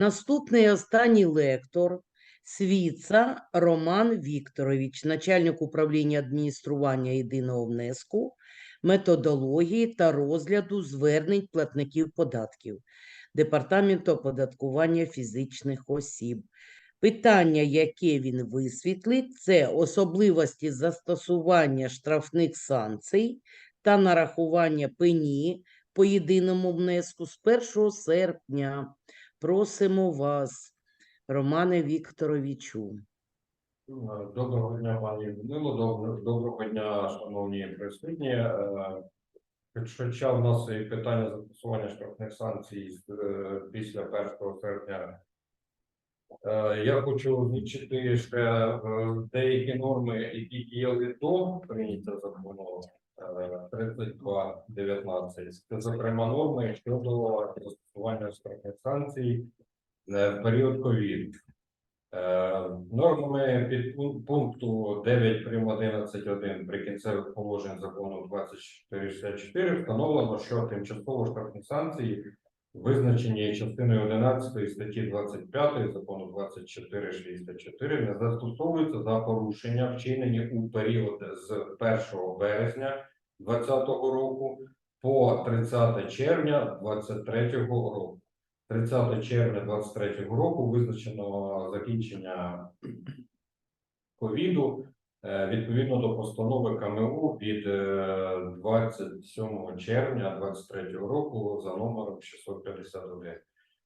Наступний останній лектор Свіца Роман Вікторович, начальник управління адміністрування єдиного внеску, методології та розгляду звернень платників податків Департаменту оподаткування фізичних осіб. Питання, яке він висвітлить, це особливості застосування штрафних санкцій та нарахування пені по єдиному внеску з 1 серпня. Просимо вас, Романе Вікторовичу. Доброго дня, пані Людмило. Доброго, дня, шановні присутні. Е, Хоча в нас і питання застосування штрафних санкцій е, після 1 серпня. Е, Я хочу озвучити ще деякі норми, які діяли до прийняття закону 32.19. Це, зокрема, норми щодо застосування штрафних санкцій е, в період ковід. Е, Нормами підпун- пункту 9 прим. 11.1 прикінцевих положень закону 2464 встановлено, що тимчасово штрафні санкції, визначені частиною 11 статті 25 закону 2464, не застосовуються за порушення, вчинені у період з 1 березня 2020 року по 30 червня 2023 року. 30 червня 2023 року визначено закінчення ковіду е, відповідно до постанови КМУ від е, 27 червня 2023 року за номером 651.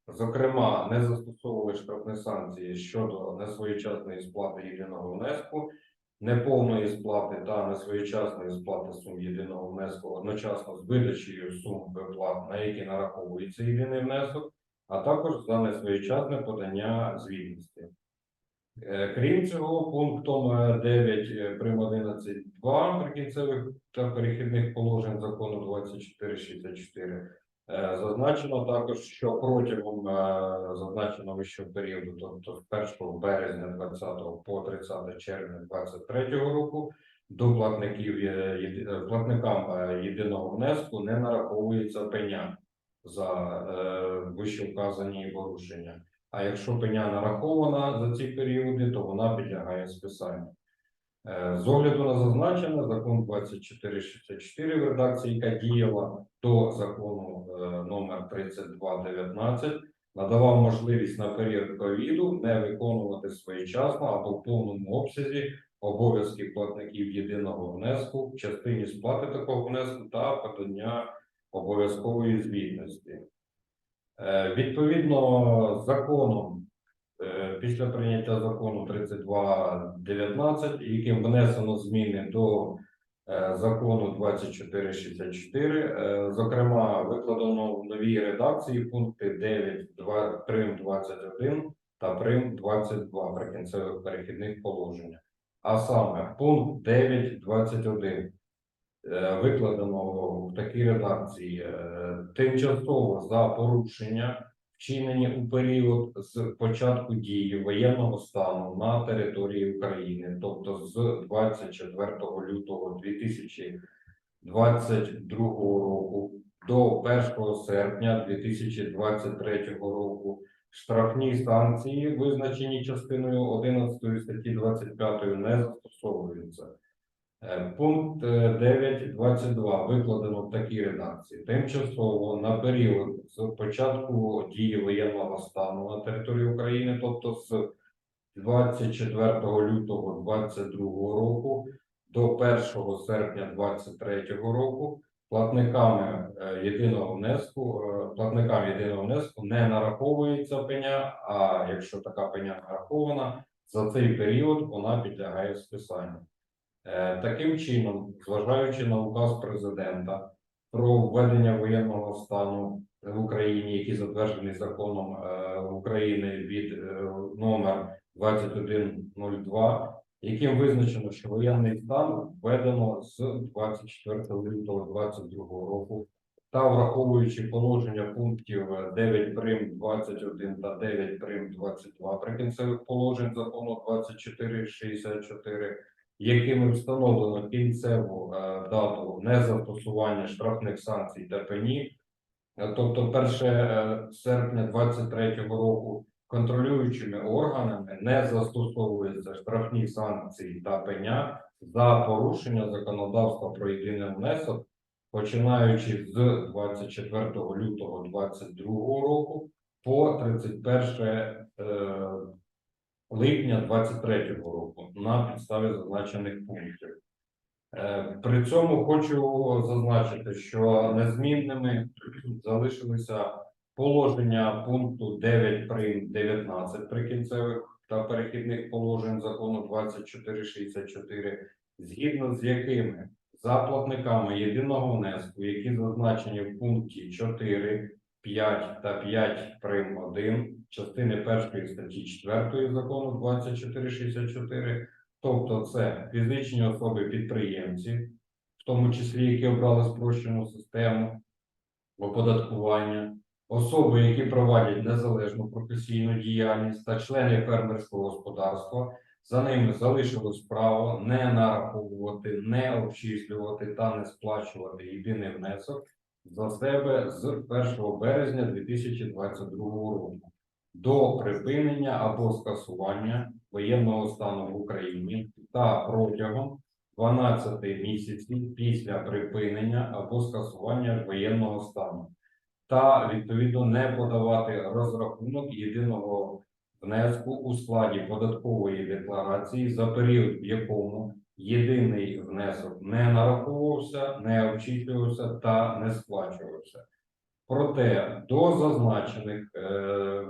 Зокрема, не застосовували штрафні санкції щодо несвоєчасної сплати єдиного внеску, неповної сплати та несвоєчасної сплати сум єдиного внеску одночасно з видачею сум виплат, на які нараховується єдиний внесок, а також за несвоєчасне подання звітності. Е, Крім цього, пунктом е, 9 е, прим. 11.2 прикінцевих та перехідних положень закону 2464 е, зазначено також, що протягом е, зазначеного вищого періоду, тобто з 1 березня 20 по 30 червня 2023 року, до платників е, е, платникам е, єдиного внеску не нараховується пеня за е, вищевказані порушення. А якщо пеня нарахована за ці періоди, то вона підлягає списанню. Е, З огляду на зазначене, закон 2464 в редакції, яка діяла до закону е, номер 3219, надавав можливість на період ковіду не виконувати своєчасно або в повному обсязі обов'язки платників єдиного внеску в частині сплати такого внеску та подання обов'язкової звітності. Е, Відповідно, законом після прийняття закону 3219, яким внесено зміни до е, закону 2464, е, зокрема, викладено в новій редакції пункти 9, 2, прим 21 та прим 22 прикінцевих перехідних положення. А саме пункт 9.21 е, викладено в такій редакції е, тимчасово за порушення, вчинені у період з початку дії воєнного стану на території України, тобто з 24 лютого 2022 року до 1 серпня 2023 року. Штрафні санкції, визначені частиною 11 статті 25, не застосовуються. Е, Пункт е, 9.22 викладено в такій редакції. Тимчасово на період з початку дії воєнного стану на території України, тобто з 24 лютого 2022 року до 1 серпня 2023 року платниками е, єдиного внеску, е, платникам єдиного внеску не нараховується пеня, а якщо така пеня нарахована, за цей період вона підлягає списанню. Е, Таким чином, зважаючи на указ президента про введення воєнного стану в Україні, який затверджений законом е, України від е, номер 2102, яким визначено, що воєнний стан введено з 24 лютого 2022 року, та враховуючи положення пунктів е, 9 прим. 21 та 9 прим. 22 прикінцевих положень закону 2464, якими встановлено кінцеву е, дату незастосування штрафних санкцій та пені, Е, Тобто 1 е, серпня 2023 року контролюючими органами не застосовуються штрафні санкції та пеня за порушення законодавства про єдиний внесок, починаючи з 24 лютого 2022 року по 31 е, липня 2023 року на підставі зазначених пунктів. Е, При цьому хочу зазначити, що незмінними залишилися положення пункту 9 прим 19 прикінцевих та перехідних положень закону 2464, згідно з якими за платниками єдиного внеску, які зазначені в пункті 4, 5 та 5 прим 1 частини 1 статті 4 закону 2464, тобто це фізичні особи-підприємці, в тому числі які обрали спрощену систему оподаткування, особи, які проводять незалежну професійну діяльність та члени фермерського господарства, за ними залишилось право не нараховувати, не обчислювати та не сплачувати єдиний внесок за себе з 1 березня 2022 року до припинення або скасування воєнного стану в Україні та протягом 12 місяців після припинення або скасування воєнного стану, та відповідно не подавати розрахунок єдиного внеску у складі податкової декларації за період, в якому єдиний внесок не нараховувався, не обчислювався та не сплачувався. Проте до зазначених е,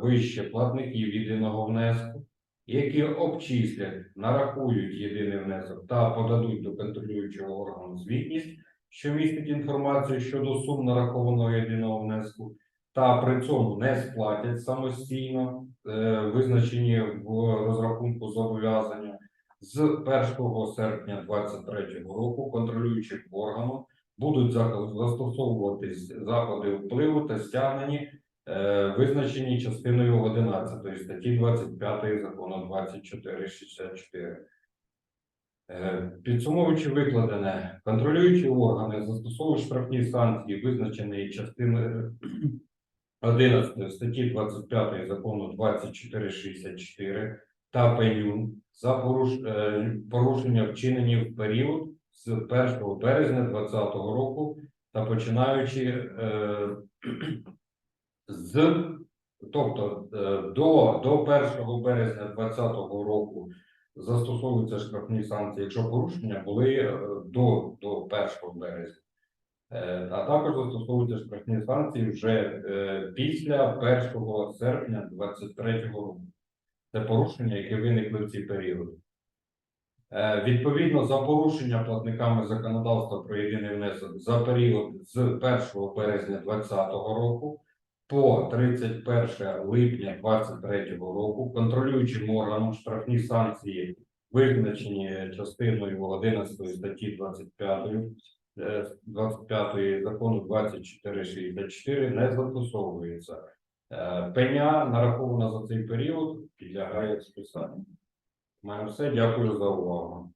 вище платників єдиного внеску, які обчислять, нарахують єдиний внесок та подадуть до контролюючого органу звітність, що містить інформацію щодо сум нарахованого єдиного внеску, та при цьому не сплатять самостійно е, визначені в розрахунку зобов'язання з 1 серпня 2023 року контролюючим органом будуть застосовуватись заходи впливу та стягнені, е, визначені частиною 11 статті 25 закону 2464. Е, Підсумовуючи викладене, контролюючі органи застосовують штрафні санкції, визначені частиною 11 статті 25 закону 2464 та пеню за е, порушення вчинені в період з 1 березня 2020 року та починаючи е, з тобто е, до, до 1 березня 2020 року застосовуються штрафні санкції, якщо порушення були до, до 1 березня. А також застосовуються штрафні санкції вже після 1 серпня 2023 року. Це порушення, які виникли в ці періоди. Е, Відповідно, за порушення платниками законодавства про єдиний внесок за період з 1 березня 2020 року по 31 липня 2023 року контролюючим органом штрафні санкції, визначені частиною 11 статті 25 е, 25 закону 2464 не застосовується. Е, Пеня нарахована за цей період підлягає списанню. У мене все. Дякую за увагу.